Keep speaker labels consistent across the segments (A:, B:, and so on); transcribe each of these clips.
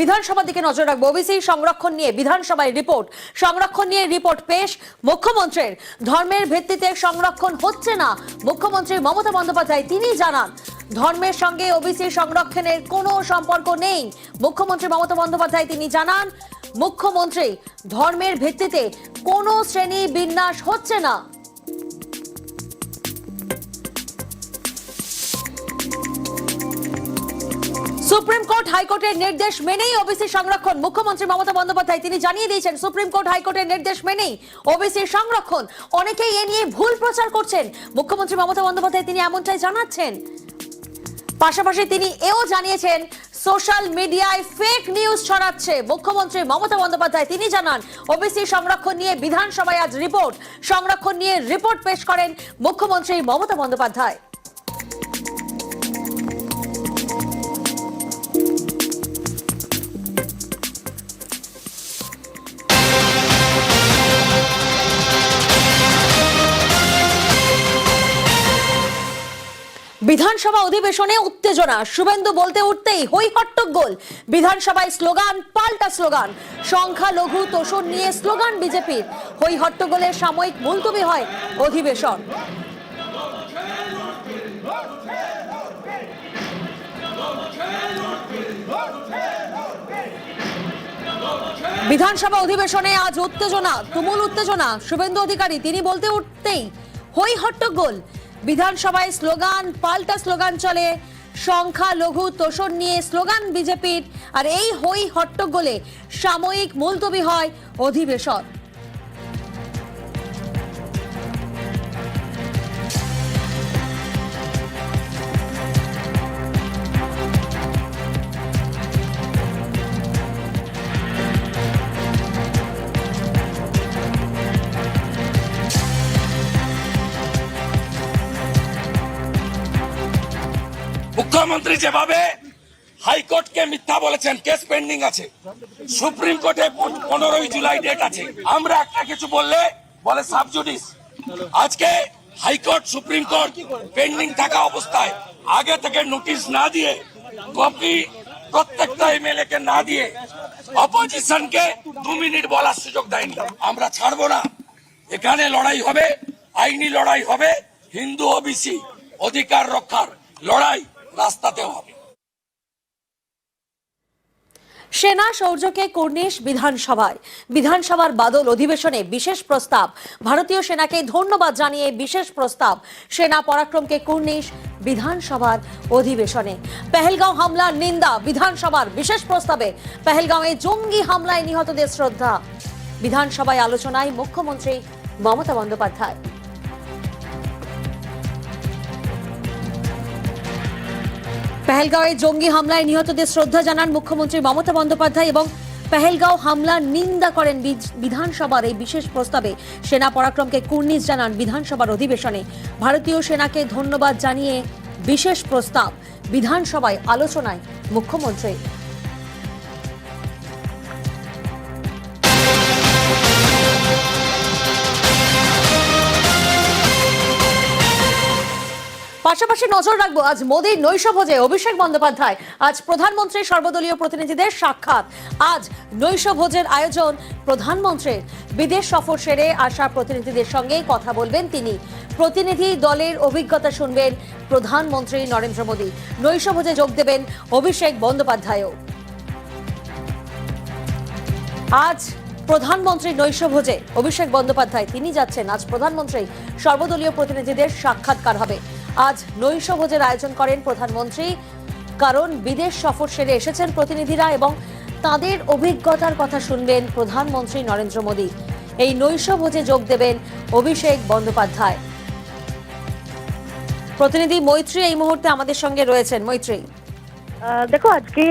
A: বিধানসভার দিকে নজর রাখব। ওবিসি সংরক্ষণ নিয়ে বিধানসভায় রিপোর্ট। সংরক্ষণ নিয়ে রিপোর্ট পেশ মুখ্যমন্ত্রীর। ধর্মের ভিত্তিতে সংরক্ষণ হচ্ছে না, মুখ্যমন্ত্রী মমতা বন্দ্যোপাধ্যায় তিনি জানান। ধর্মের সঙ্গে ওবিসি সংরক্ষণের কোনো সম্পর্ক নেই, মুখ্যমন্ত্রী মমতা বন্দ্যোপাধ্যায় তিনি জানান। মুখ্যমন্ত্রী, ধর্মের ভিত্তিতে কোনো শ্রেণি বিন্যাস হচ্ছে না। সুপ্রিম কোর্ট হাইকোর্টের নির্দেশ মেনেই ওবিসি সংরক্ষণ। মুখ্যমন্ত্রী মমতা বন্দ্যোপাধ্যায়, তিনি জানিয়ে দিয়েছেন, সুপ্রিম কোর্ট হাইকোর্টের নির্দেশ মেনেই ওবিসি সংরক্ষণ। অনেকেই এ নিয়ে ভুল প্রচার করছেন। মুখ্যমন্ত্রী মমতা বন্দ্যোপাধ্যায়, তিনি এমনটাই জানাচ্ছেন। পাশাপাশি তিনি এও জানিয়েছেন, সোশ্যাল মিডিয়ায় ফেক নিউজ ছড়াচ্ছে। মুখ্যমন্ত্রী মমতা বন্দ্যোপাধ্যায়, তিনি জানান, ওবিসি সংরক্ষণ নিয়ে বিধানসভায় আজ রিপোর্ট সংরক্ষণ নিয়ে রিপোর্ট পেশ করেন মুখ্যমন্ত্রী মমতা বন্দ্যোপাধ্যায়। বিধানসভা অধিবেশনে উত্তেজনা। শুভেন্দু বলতে উঠতেই হই হট্টগোল বিধানসভায় স্লোগান, পাল্টা স্লোগান। সংখ্যা লঘু তোষণ নিয়ে স্লোগান বিজেপির। হই হট্টগোলের সাময়িক মুলতবি হয় অধিবেশন। বিধানসভা অধিবেশনে আজ উত্তেজনা, তুমুল উত্তেজনা। শুভেন্দু অধিকারী, তিনি বলতে উঠতেই হই হট্টগোল বিধানসভায় স্লোগান, পাল্টা স্লোগান চলে। সংখ্যা, লঘু, তোষণ নিয়ে স্লোগান বিজেপির। আর এই হই হট্টগোলে সাময়িক মুলতবি হয় অধিবেশন।
B: মুখ্যমন্ত্রী যেভাবে হাইকোর্টকে মিথ্যা বলেছেন কেস পেন্ডিং আছে। সুপ্রিম কোর্টে পনেরোই জুলাই ডেট আছে। আমরা একটা কিছু বললে বলে সাবজুডিস আজকে হাইকোর্ট, সুপ্রিম কোর্ট পেন্ডিং থাকা অবস্থায় আগে থেকে নোটিশ না দিয়ে কপি প্রত্যেকটা এমএলএ কে না দিয়ে অপোজিশনকে দু মিনিট বলার সুযোগ দেয়নি। আমরা ছাড়বো না। এখানে লড়াই হবে, আইনি লড়াই হবে, হিন্দু ওবিসি অধিকার রক্ষার লড়াই। রাস্তাতেও হবে।
A: সেনা সৌর্যকে কর্নিশ বিধানসভায়। বিধানসভার বাদল অধিবেশনে বিশেষ প্রস্তাব। ভারতীয় সেনাকে ধন্যবাদ জানিয়ে বিশেষ প্রস্তাব। সেনা পরাক্রমকে কর্নিশ বিধানসভার অধিবেশনে। পেহেলগাঁও হামলার নিন্দা বিধানসভার বিশেষ প্রস্তাবে। পেহেলগাঁওয়ে জঙ্গি হামলায় নিহতদের শ্রদ্ধা। বিধানসভায় আলোচনায় মুখ্যমন্ত্রী মমতা বন্দ্যোপাধ্যায়। পেহেলগাঁওয়ে জঙ্গি হামলায় নিহতদের শ্রদ্ধা জানান মুখ্যমন্ত্রী মমতা বন্দ্যোপাধ্যায় এবং পেহেলগাঁও হামলার নিন্দা করেন বিধানসভার এই বিশেষ প্রস্তাবে। সেনা পরাক্রমকে কুর্নিশ জানান বিধানসভার অধিবেশনে। ভারতীয় সেনাকে ধন্যবাদ জানিয়ে বিশেষ প্রস্তাব। বিধানসভায় আলোচনায় মুখ্যমন্ত্রী। পাশাপাশি নজর রাখব আজ মোদীর নৈশভোজে অভিষেক বন্দ্যোপাধ্যায়। আজ প্রধানমন্ত্রীর সর্বদলীয় প্রতিনিধিদের সাক্ষাৎ। আজ নৈশভোজের আয়োজন প্রধানমন্ত্রীর। বিদেশ সফর সেরে আসা প্রতিনিধিদের সঙ্গে কথা বলবেন তিনি। প্রতিনিধি দলের অভিজ্ঞতা শুনবেন প্রধানমন্ত্রী নরেন্দ্র মোদী। নৈশভোজে যোগ দেবেন অভিষেক বন্দ্যোপাধ্যায়ও। আজ প্রধানমন্ত্রী নৈশভোজে অভিষেক বন্দ্যোপাধ্যায়, তিনি যাচ্ছেন। আজ প্রধানমন্ত্রী সর্বদলীয় প্রতিনিধিদের সাক্ষাৎকার হবে। আজ নৈশভোজের আয়োজন করেন প্রধানমন্ত্রী। কারণ বিদেশ সফর সেরে এসেছেন প্রতিনিধিরা এবং তাদের অভিজ্ঞতার কথা শুনবেন প্রধানমন্ত্রী নরেন্দ্র মোদী। এই নৈশভোজে যোগ দেবেন অভিষেক বন্দ্যোপাধ্যায়। প্রতিনিধি মৈত্রী এই মুহূর্তে আমাদের সঙ্গে রয়েছেন। মৈত্রী।
C: দেখো, আজকে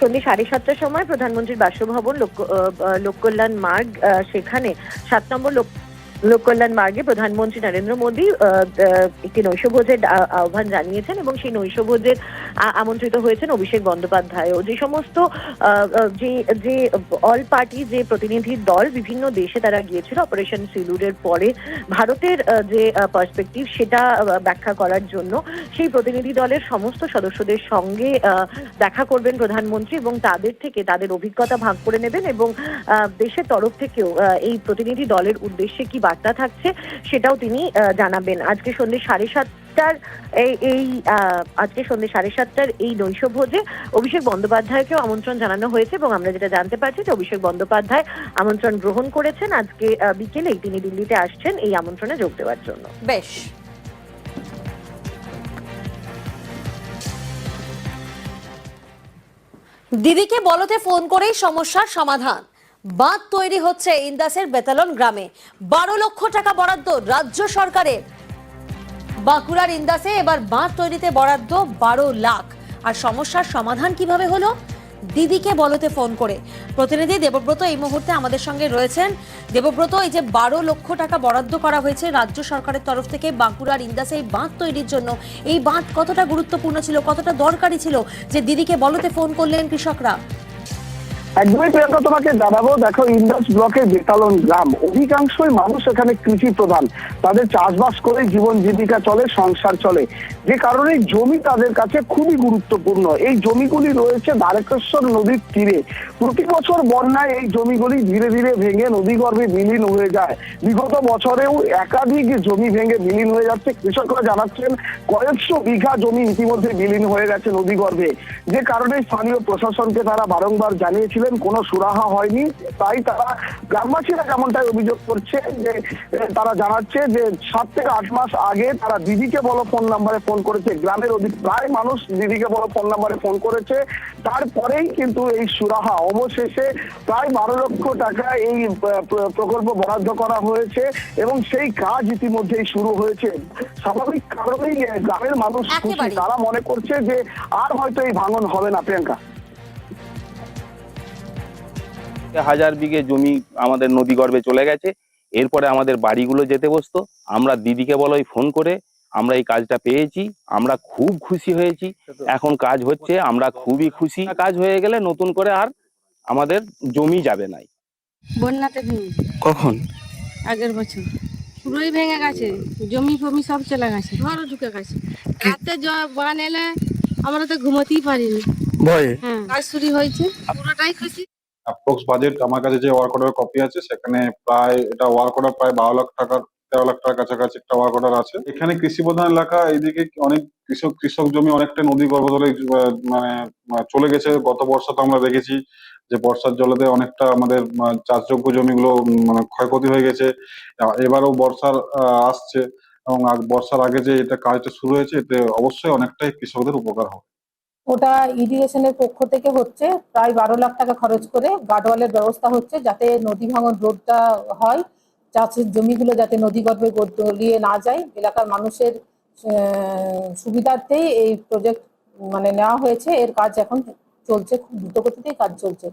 C: সন্ধ্যে সাড়ে সাতটার সময় প্রধানমন্ত্রীর বাসভবন, লোক লোককল্যাণ মার্গ সেখানে সাত নম্বর লোক লোক কল্যাণ মার্গে প্রধানমন্ত্রী নরেন্দ্র মোদী একটি নৈশভোজের আহ্বান জানিয়েছেন এবং সেই নৈশভোজের আমন্ত্রিত হয়েছেন অভিষেক বন্দ্যোপাধ্যায়ও। যে সমস্ত যে যে অল পার্টি, যে প্রতিনিধির দল বিভিন্ন দেশে তারা গিয়েছিল, অপারেশন সিলুরের পরে, ভারতের যে পার্সপেক্টিভ সেটা ব্যাখ্যা করার জন্য সেই প্রতিনিধি দলের সমস্ত সদস্যদের সঙ্গে দেখা করবেন প্রধানমন্ত্রী এবং তাদের থেকে তাদের অভিজ্ঞতা ভাগ করে নেবেন এবং দেশের তরফ থেকেও এই প্রতিনিধি দলের উদ্দেশ্যে কি বার্তা থাকছে, সেটাও তিনি জানাবেন। আজকে সন্ধ্যে সাড়ে সাতটার এই আজকে সন্ধ্যে সাড়ে সাতটার এই নৈশভোজে অভিষেক বন্দ্যোপাধ্যায়কেও আমন্ত্রণ জানানো হয়েছে এবং আমরা যেটা জানতে পারছি যে অভিষেক বন্দ্যোপাধ্যায় আমন্ত্রণ গ্রহণ করেছেন। আজকে বিকেলেই তিনি দিল্লিতে আসছেন এই আমন্ত্রণে যোগ দেওয়ার জন্য।
A: বেশ। দিদিকে বলতে ফোন করেই সমস্যার সমাধান। বাঁধ তৈরি হচ্ছে ইন্দাসের বেতালন গ্রামে। বারো লক্ষ টাকা বরাদ্দ রাজ্য সরকারের। বাঁকুড়ার ইন্দাসে এবার বাঁধ তৈরিতে বরাদ্দ বারো লাখ। আর সমস্যার সমাধান কীভাবে হলো? দিদিকে বলতে ফোন করে। প্রতিনিধি দেবব্রত এই মুহূর্তে আমাদের সঙ্গে রয়েছেন। দেবব্রত, এই যে বারো লক্ষ টাকা বরাদ্দ করা হয়েছে রাজ্য সরকারের তরফ থেকে বাঁকুড়ার ইন্দাসে এই বাঁধ তৈরির জন্য, এই বাঁধ কতটা গুরুত্বপূর্ণ ছিল, কতটা দরকারি ছিল? যে দিদিকে বলতে ফোন করলেন কৃষকরা।
D: একদমই প্রিয়াঙ্কা, তোমাকে জানাব, দেখো, ইন্দাস ব্লকের বেতালন গ্রাম। অধিকাংশই মানুষ এখানে কৃষি প্রধান তাদের চাষবাস করে জীবন জীবিকা চলে, সংসার চলে। যে কারণে জমি তাদের কাছে খুবই গুরুত্বপূর্ণ। এই জমিগুলি রয়েছে দ্বারকেশ্বর নদীর তীরে। প্রতি বছর বন্যায় এই জমিগুলি ধীরে ধীরে ভেঙে নদীগর্ভে বিলীন হয়ে যায়। বিগত বছরেও একাধিক জমি ভেঙে বিলীন হয়ে যাচ্ছে। কৃষকরা জানাচ্ছেন, কয়েকশো বিঘা জমি ইতিমধ্যে বিলীন হয়ে গেছে নদীগর্ভে। যে কারণে স্থানীয় প্রশাসনকে তারা বারংবার জানিয়েছিলেন, কোনো সুরাহা হয়নি। তাই তারা গ্রামবাসীরা যেমনটাই অভিযোগ করছে যে, তারা জানাচ্ছে যে, সাত থেকে আট মাস আগে তারা দিদিকে বলো ফোন নাম্বারে ফোন করেছে। গ্রামের অধিক প্রায় মানুষ দিদিকে বলো ফোন নাম্বারে ফোন করেছে। তারপরেই কিন্তু এই সুরাহা অবশেষে প্রায় বারো লক্ষ টাকা এই প্রকল্প বরাদ্দ করা হয়েছে এবং সেই কাজ ইতিমধ্যেই শুরু হয়েছে। স্বাভাবিক কারণেই গ্রামের মানুষ খুশি। তারা মনে করছে যে আর হয়তো এই ভাঙন হবে না প্রিয়াঙ্কা।
E: হাজার বিঘে জমি আমাদের নদী গর্ভে চলে গেছে। এরপরে আমাদের বাড়িগুলো যেতে বসতো। আমরা দিদিকে বলোই ফোন করে আমরা এই কাজটা পেয়েছি আমরা খুব খুশি হয়েছি। এখন কাজ হচ্ছে আমরা খুবই খুশি। কাজ হয়ে গেলে নতুন করে আর আমাদের জমি যাবে নাই।
F: বন্যাতে ভেঙে।
E: কখন?
F: আগের বছর। পুরোই ভেঙে গেছে। জমি ফমি সব চলে গেছে। ঘরও ঢুকে গেছে। রাতে বান এলে আমরা তো ঘুমোতেই পারিনি।
D: ভয়ে?
F: হ্যাঁ কাজ শুরু হয়েছে। পুরোটাই খুশি।
G: অ্যাপ্রক্স বাজেট আমার কাছে যে ওয়ার্ক অর্ডার কপি আছে সেখানে প্রায় এটা ওয়ার্ক অর্ডার প্রায় বারো লাখ টাকার তেরো লাখ টাকার কাছাকাছি একটা ওয়ার্ক অর্ডার আছে। এখানে কৃষি প্রধান এলাকা, এইদিকে অনেক কৃষক কৃষক জমি অনেকটা নদী গর্ভতলে মানে চলে গেছে। গত বর্ষা তো আমরা দেখেছি যে বর্ষার জলেতে অনেকটা আমাদের চাষযোগ্য জমিগুলো মানে ক্ষয়ক্ষতি হয়ে গেছে। এবারও বর্ষার আসছে এবং বর্ষার আগে যে এটা কাজটা শুরু হয়েছে, এতে অবশ্যই অনেকটাই কৃষকদের উপকার হবে।
H: ওটা ইরিগেশনের পক্ষ থেকে হচ্ছে, প্রায় বারো লাখ টাকা খরচ করে গার্ডওয়ালের ব্যবস্থা হচ্ছে, যাতে নদী ভাঙন রোডটা হয়। চাষের জমিগুলো যাতে নদীগর্ভে গলিয়ে না যায়, এলাকার মানুষের সুবিধার্থেই এই প্রজেক্ট মানে নেওয়া হয়েছে। এর কাজ এখন চলছে, খুব দ্রুতগতিতেই কাজ চলছে।